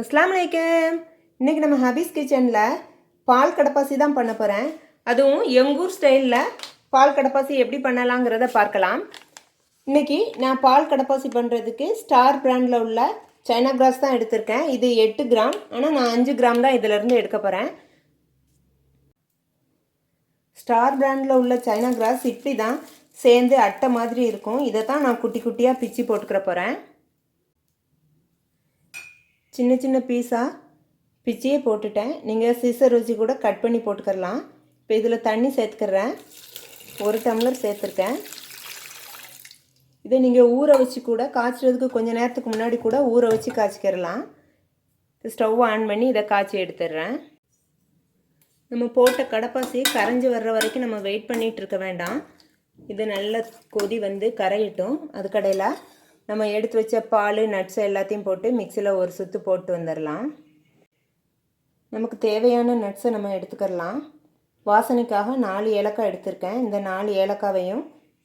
அஸ்லாம் வலைக்கம் இன்றைக்கி நம்ம ஹபீஸ் கிச்சனில் பால் கடப்பாசி தான் பண்ண போகிறேன் அதுவும் எங்கூர் ஸ்டைலில் பால் கடப்பாசி எப்படி பண்ணலாங்கிறத பார்க்கலாம். இன்றைக்கி நான் பால் கடப்பாசி பண்ணுறதுக்கு ஸ்டார் பிராண்டில் உள்ள சைனா கிராஸ் தான் எடுத்திருக்கேன். இது எட்டு கிராம். ஆனால் நான் அஞ்சு கிராம் தான் இதிலேருந்து எடுக்க போகிறேன் ஸ்டார் பிராண்டில் உள்ள சைனா கிராஸ் இப்படி தான் சேர்ந்து அட்டை மாதிரி இருக்கும். இதை தான் நான் குட்டி குட்டியாக பிச்சு போட்டுக்கிற போகிறேன் சின்ன சின்ன பீஸாக பிச்சியே போட்டுட்டேன். நீங்கள் சீசர் வச்சு கூட கட் பண்ணி போட்டுக்கரலாம் இப்போ இதில் தண்ணி சேர்த்துக்கிறேன். ஒரு டம்ளர் சேர்த்துருக்கேன். இதை நீங்கள் ஊற வச்சு கூட காய்ச்சறதுக்கு கொஞ்சம் நேரத்துக்கு முன்னாடி கூட ஊற வச்சு காய்ச்சிக்கிறலாம். ஸ்டவ் ஆன் பண்ணி இதை காய்ச்சி எடுத்துடுறேன். நம்ம போட்ட கடப்பாசி கரைஞ்சி வர்ற வரைக்கும் நம்ம வெயிட் பண்ணிகிட்டு இருக்க வேண்டாம். இது நல்ல கொதி வந்து கரையட்டும். அதுக்கடையில் நம்ம எடுத்து வச்ச பால் நட்ஸ் எல்லாத்தையும் போட்டு மிக்சியில் ஒரு சுற்று போட்டு வந்துடலாம் நமக்கு தேவையான நட்ஸை நம்ம எடுத்துக்கிடலாம் வாசனைக்காக நாலு ஏலக்காய் எடுத்திருக்கேன். இந்த நாலு ஏலக்காவையும்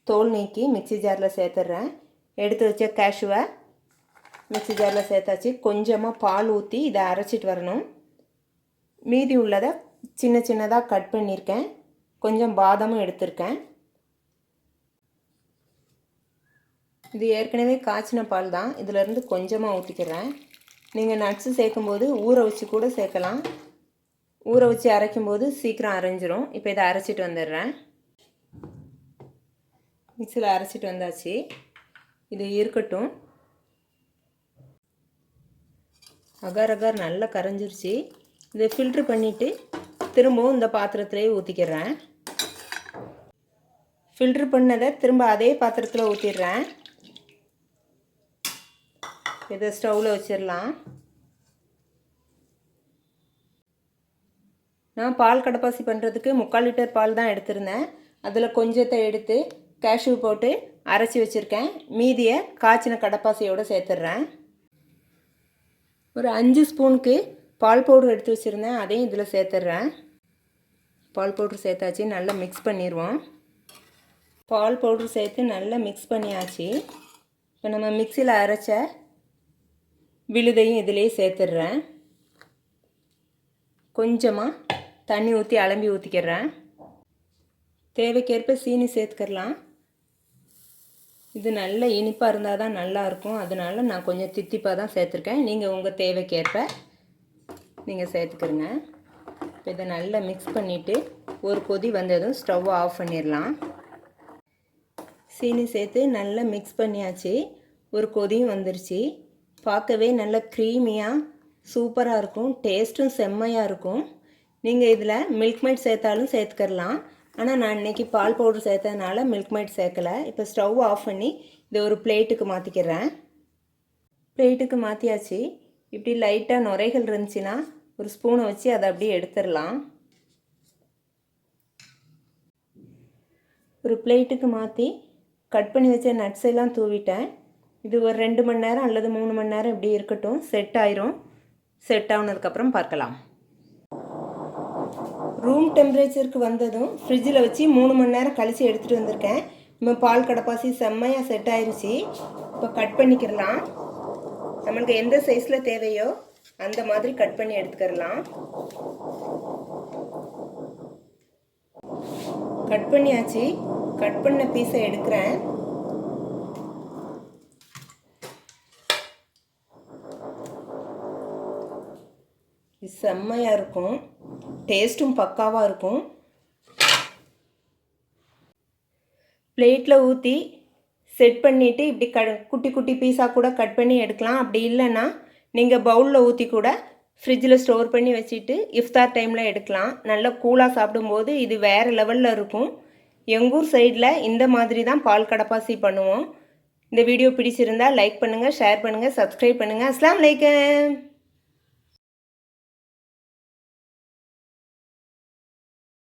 தோல் நீக்கி மிக்சி ஜாரில் சேர்த்துட்றேன் எடுத்து வச்ச கேஷுவை மிக்சி ஜாரில் சேர்த்தாச்சு. கொஞ்சமாக பால் ஊற்றி இதை அரைச்சிட்டு வரணும். மீதி உள்ளதை சின்ன சின்னதாக கட் பண்ணியிருக்கேன். கொஞ்சம் பாதாமும் எடுத்திருக்கேன். இது ஏற்கனவே காய்ச்சின பால் தான். இதிலேருந்து கொஞ்சமாக ஊற்றிக்கிறேன் நீங்கள் நட்ஸு சேர்க்கும்போது ஊற வச்சு கூட சேர்க்கலாம். ஊற வச்சு அரைக்கும்போது சீக்கிரம் அரைஞ்சிரும். இப்போ இதை அரைச்சிட்டு வந்துடுறேன். மிக்சியில் அரைச்சிட்டு வந்தாச்சு. இது இருக்கட்டும். அகார் அகார் நல்லா கரைஞ்சிருச்சு. இதை ஃபில்ட்ரு பண்ணிவிட்டு திரும்பவும் இந்த பாத்திரத்திலே ஊற்றிக்கிறேன் ஃபில்ட்ரு பண்ணதை திரும்ப அதே பாத்திரத்தில் ஊற்றிடுறேன் இதை ஸ்டவ்வில் வச்சிடலாம் நான் பால் கடப்பாசி பண்ணுறதுக்கு முக்கால் லிட்டர் பால் தான் எடுத்திருந்தேன். அதில் கொஞ்சத்தை எடுத்து கேஷ்யூ போட்டு அரைச்சி வச்சுருக்கேன். மீதியை காய்ச்சின கடப்பாசியோடு சேர்த்துட்றேன் ஒரு அஞ்சு ஸ்பூனுக்கு பால் பவுடர் எடுத்து வச்சுருந்தேன். அதையும் இதில் சேர்த்துட்றேன் பால் பவுடர் சேர்த்தாச்சு. நல்லா மிக்ஸ் பண்ணிடுவோம் பால் பவுடர் சேர்த்து நல்லா மிக்ஸ் பண்ணியாச்சு. இப்போ நம்ம மிக்சியில் அரைச்ச விழுதையும் இதிலே சேர்த்துடுறேன். கொஞ்சமாக தண்ணி ஊற்றி அலம்பி ஊற்றிக்கிறேன் தேவைக்கேற்ப சீனி சேர்த்துக்கிறலாம் இது நல்ல இனிப்பாக இருந்தால் தான் நல்லாயிருக்கும் அதனால நான் கொஞ்சம் தித்திப்பாக தான் சேர்த்துருக்கேன். நீங்கள் உங்கள் தேவைக்கேற்ப நீங்கள் சேர்த்துக்கிறங்க இப்போ இதை நல்லா மிக்ஸ் பண்ணிவிட்டு ஒரு கொதி வந்ததும் ஸ்டவ்வை ஆஃப் பண்ணிடலாம். சீனி சேர்த்து நல்லா மிக்ஸ் பண்ணியாச்சு. ஒரு கொதியும் வந்துருச்சு. பார்க்கவே நல்ல க்ரீமியாக சூப்பராக இருக்கும். டேஸ்ட்டும் செம்மையாக இருக்கும். நீங்கள் இதில் மில்க் மைட் சேர்த்தாலும் சேர்த்துக்கலாம். ஆனால் நான் இன்றைக்கி பால் பவுடர் சேர்த்ததுனால மில்க் மைட் சேர்க்கலை. இப்போ ஸ்டவ் ஆஃப் பண்ணி இதை ஒரு பிளேட்டுக்கு மாற்றிக்கிறேன் பிளேட்டுக்கு மாற்றியாச்சு இப்படி லைட்டாக நுரைகள் இருந்துச்சுன்னா ஒரு ஸ்பூனை வச்சு அதை அப்படியே எடுத்துடலாம். ஒரு பிளேட்டுக்கு மாற்றி கட் பண்ணி வச்ச நட்ஸ் எல்லாம் தூவிட்டேன். இது ஒரு ரெண்டு மணி நேரம் அல்லது மூணு மணி நேரம் இப்படி இருக்கட்டும். செட் ஆயிரும். செட் ஆனதுக்கப்புறம் பார்க்கலாம். ரூம் டெம்பரேச்சருக்கு வந்ததும் ஃப்ரிட்ஜில் வச்சு மூணு மணி நேரம் கழித்து எடுத்துகிட்டு வந்திருக்கேன். இப்போ பால் கடப்பாசி செம்மையாக செட் ஆயிடுச்சு இப்போ கட் பண்ணிக்கிறலாம். நம்மளுக்கு எந்த சைஸில் தேவையோ அந்த மாதிரி கட் பண்ணி எடுத்துக்கிறலாம் கட் பண்ணியாச்சு. கட் பண்ண பீஸை எடுக்கிறேன். இது செம்மையாக இருக்கும். டேஸ்ட்டும் பக்காவாக இருக்கும். பிளேட்டில் ஊற்றி செட் பண்ணிவிட்டு இப்படி க குட்டி குட்டி பீஸாக கூட கட் பண்ணி எடுக்கலாம். அப்படி இல்லைன்னா நீங்கள் பவுலில் ஊற்றி கூட ஃப்ரிட்ஜில் ஸ்டோர் பண்ணி வச்சுட்டு இஃப்தார் டைமில் எடுக்கலாம். நல்லா கூலாக சாப்பிடும்போது இது வேறு லெவலில் இருக்கும். எங்கூர் சைடில் இந்த மாதிரி தான் பால் கடப்பாசி பண்ணுவோம். இந்த வீடியோ பிடிச்சிருந்தால் லைக் பண்ணுங்கள் ஷேர் பண்ணுங்கள் சப்ஸ்கிரைப் பண்ணுங்கள் அஸ்லாம் வலைக்கம்.